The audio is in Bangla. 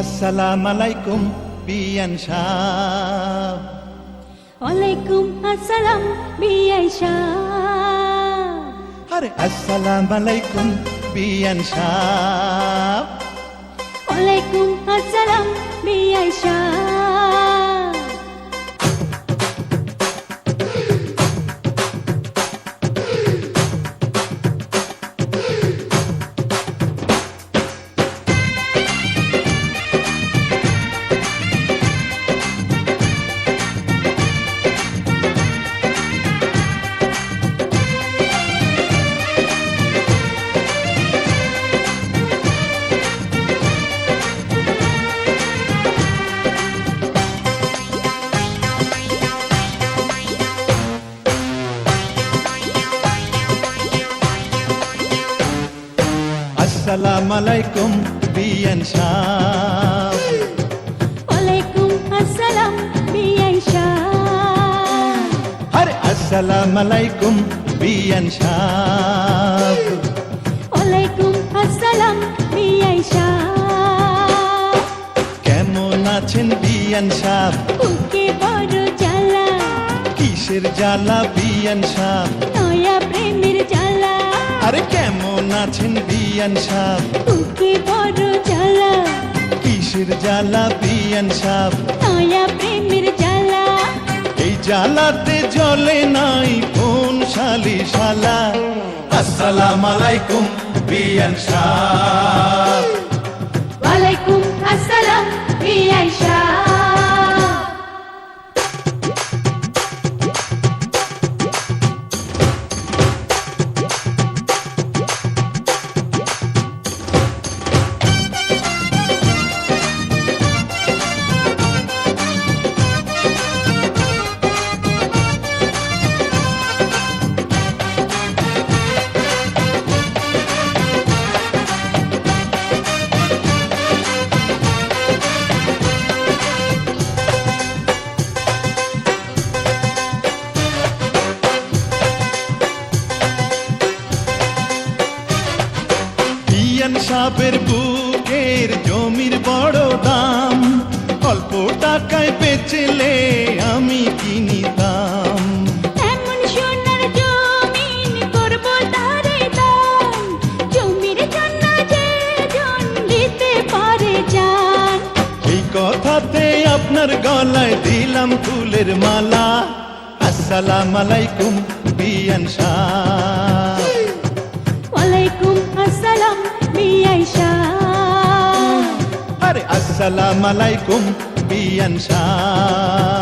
আসসালাম আলাইকুম বিয়ান সাহ। ওয়ালাইকুম আসসালাম বিয়ান সাহ। আরে আসসালাম আলাইকুম বিয়ান সাহ। ওয়ালাইকুম আসসালাম বিয়ান শাহ আসসালাম আলাইকুম বিয়ান সাহ ওয়ালাইকুম আসসালাম বিআই শাহ আরে আসসালাম আলাইকুম বিয়ান সাহ ওয়ালাইকুম আসসালাম বিআই শাহ কেমন আছেন বিয়ান সাহ বুকে বড় জ্বালা। কিসের জ্বালা বিয়ান সাহ নয়া কেমন আছেন সাপ। বুকে বড় জ্বালা। কিসের জ্বালা পিয়ান সাপ? নয়া প্রেমের জ্বালা। এই জ্বালাতে জলে নাই কোন শালি শালা আসসালাম আলাইকুম পিয়ান সাহ বিয়ান সাহেবের বুকের জমির বড় দাম। অল্প টাকায় বেচলে আমি কিনিতাম। কথাতে আপনার গলায় দিলাম ফুলের মালা। আসসালাম আলাইকুম বিয়ান সাহ। আসসালাম আলাইকুম বিয়ান শাহ।